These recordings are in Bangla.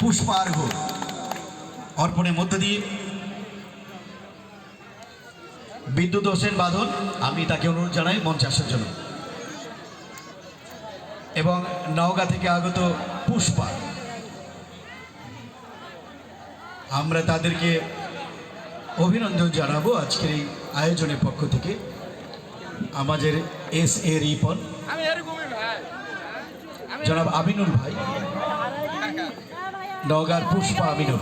পুষ্পার্ঘ। অর্পণের মধ্য দিয়ে বিদ্যুৎ হোসেন বাঁধন আমি তাকে অনুরোধ জানাই মঞ্চে আসার জন্য। এবং নওগাঁ থেকে আগত পুষ্পা আমরা তাদেরকে অভিনন্দন জানাব আজকের এই আয়োজনের পক্ষ থেকে। আমাদের এস এ রিপন। জনাব আমিনুল ভাই। নওগাঁর পুষ্পা আমিনুল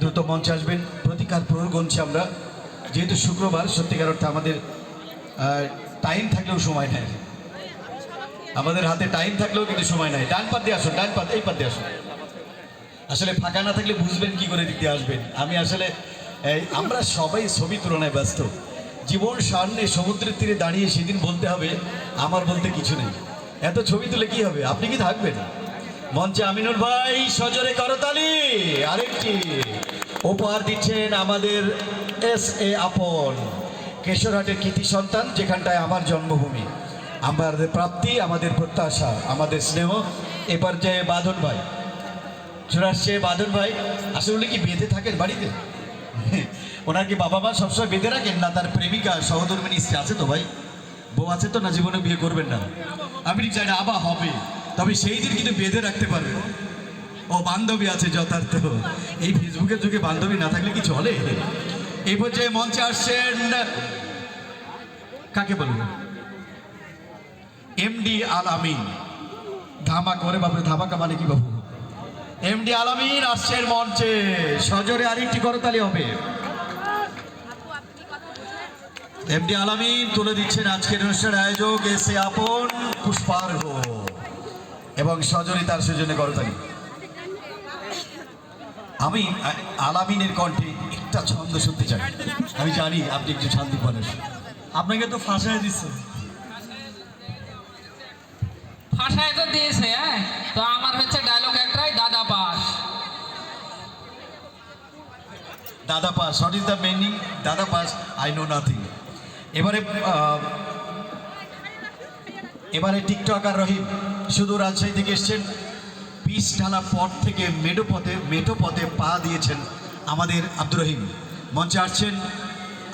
দ্রুত মঞ্চে আসবেন। প্রতিকার প্রয়োগ গুনছি আমরা। যেহেতু শুক্রবার, সত্যিকার অর্থে আমাদের টাইম থাকলেও সময় নেই। আমাদের হাতে টাইম থাকলেও কিন্তু সময় নাই। ডান পাত দিয়ে আসুন, ডান পাত, এই পাত দিয়ে আসুন। আসলে ফাঁকা না থাকলে বুঝবেন কি করে দিতে আসবেন। আমি আসলে আমরা সবাই ছবি তুলনায় ব্যস্ত। জীবন সামনে সমুদ্রের তীরে দাঁড়িয়ে সেদিন বলতে হবে, আমার বলতে কিছু নেই। এত ছবি তুলে কি হবে? আপনি কি থাকবেন? মঞ্চে আমিনুল ভাই সজরে করতালি। আরেকটি উপহার দিচ্ছেন আমাদের এস এ আপন কেশরহাটের কৃতি সন্তান, যেখানটায় আমার জন্মভূমি। আমাদের প্রাপ্তি, আমাদের প্রত্যাশা, আমাদের স্নেহ। এবার যে বাঁধন ভাই। চলে আসছে বাদন ভাই, আসলে কি বেঁধে থাকেন বাড়িতে? ওনার কি বাবা মা সবসময় বেঁধে রাখেন, না তার প্রেমিকা, সহধর্মিনী স্ত্রী আছে তো ভাই? বউ আছে তো না, জীবনে বিয়ে করবেন না। আমি ঠিক জানি আবার হবে। তবে সেই দিন কিন্তু বেঁধে রাখতে পারবে। ও বান্ধবী আছে যথার্থ। এই ফেসবুকের যুগে বান্ধবী না থাকলে কি চলে? এই পর্যায়ে মঞ্চে আসছেন কাকে বলব এমডি আল আমিন ধামা করে বাপরে ধামাকা মানে কি বাবু? এমডি আলামিন আসছেন মঞ্চে। সজরে আরেকটি করতালি হবে। এমডি আলামিন তুলে দিচ্ছেন আজকের অনুষ্ঠানের আয়োজক এসে আপন পুষ্পার্ঘ। এবং সজরে তার সেজন্য করতালি আমি আলামিনের কণ্ঠে একটা ছন্দ শুনতে চাই। আমি জানি আপনি একটু শান্তি মানুষ আপনাকে তো ফাঁসাই দিচ্ছে ভাষায় তো দিয়েছে হ্যাঁ? তো আমার হচ্ছে ডায়লগ একটাই দাদা পাস। দাদা pass what is the meaning দাদা পাস আই নো নাথিং এবারে আহ, এবারে টিকটকার রহিম শুধু রাজশাহী থেকে এসছেন। পিস ঢালা পথ থেকে মেডো পথে, মেটো পথে পা দিয়েছেন আমাদের আব্দুর রহিম। মঞ্চে আসছেন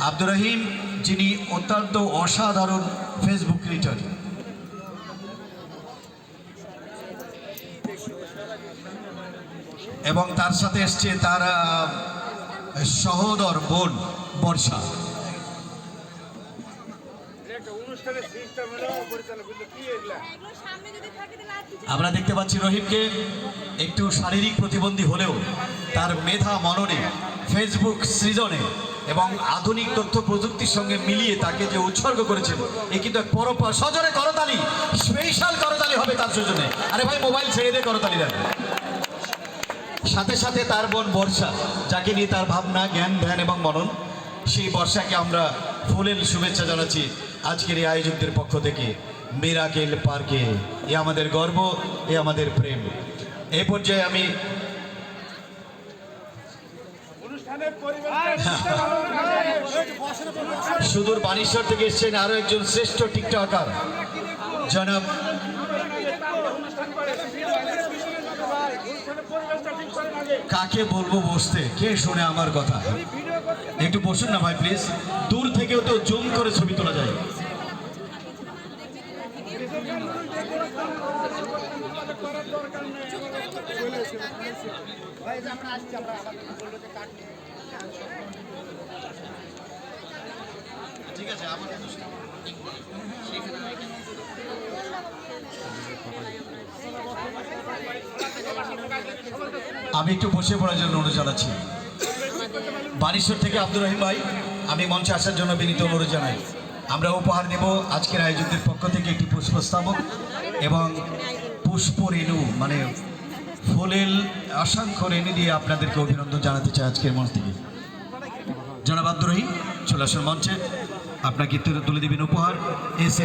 আব্দুর রহিম, যিনি অত্যন্ত অসাধারণ ফেসবুক ক্রিয়েটর। এবং তার সাথে এসছে তার সহোদর বোন বর্ষা। আমরা দেখতে পাচ্ছি রহিমকে একটু শারীরিক প্রতিবন্ধী হলেও তার মেধা, মননে ফেসবুক সৃজনে এবং আধুনিক তথ্য প্রযুক্তির সঙ্গে মিলিয়ে তাকে যে উৎসর্গ করেছেন এ কিন্তু পরপর সজরে করতালি স্পেশাল করতালি হবে তার সজনে। আরে ভাই মোবাইল ছেড়ে দিয়ে করতালি দেন। সাথে সাথে তার বোন বর্ষা, যাকে নিয়ে তার ভাবনা, জ্ঞান, ধ্যান এবং মনন, সেই বর্ষাকে আমরা ফুলের শুভেচ্ছা জানাচ্ছি। আজকের এই আয়োজকদের পক্ষ থেকে মিরাকেল পার্কে। এ আমাদের গর্ব এ আমাদের প্রেম। এ পর্যায়ে আমি সুদূর বানেশ্বর থেকে এসেছেন আরও একজন শ্রেষ্ঠ টিকটকার। জনাব কাকে বলব বসতে? কে শোনে আমার কথা? একটু বসুন না ভাই প্লিজ দূর থেকেও তো জুম করে ছবি তোলা যায়। আমি একটু বসে পড়ার জন্য অনুরোধ জানাচ্ছি। বানেশ্বর থেকে আব্দুর রহিম ভাই, আমি মঞ্চে আসার জন্য বিনীত অনুরোধ জানাই। আমরা উপহার দেব আজকের আয়োজকদের পক্ষ থেকে একটি পুষ্পস্তাবক এবং পুষ্প রেণু মানে ফুলেল অসংখ্য রেণু দিয়ে আপনাদেরকে অভিনন্দন জানাতে চাই আজকের মঞ্চ থেকে। জনাব আব্দুর রহিম, চলে আসুন মঞ্চে। আপনাকে তুলে তুলে দেবেন উপহার। এসে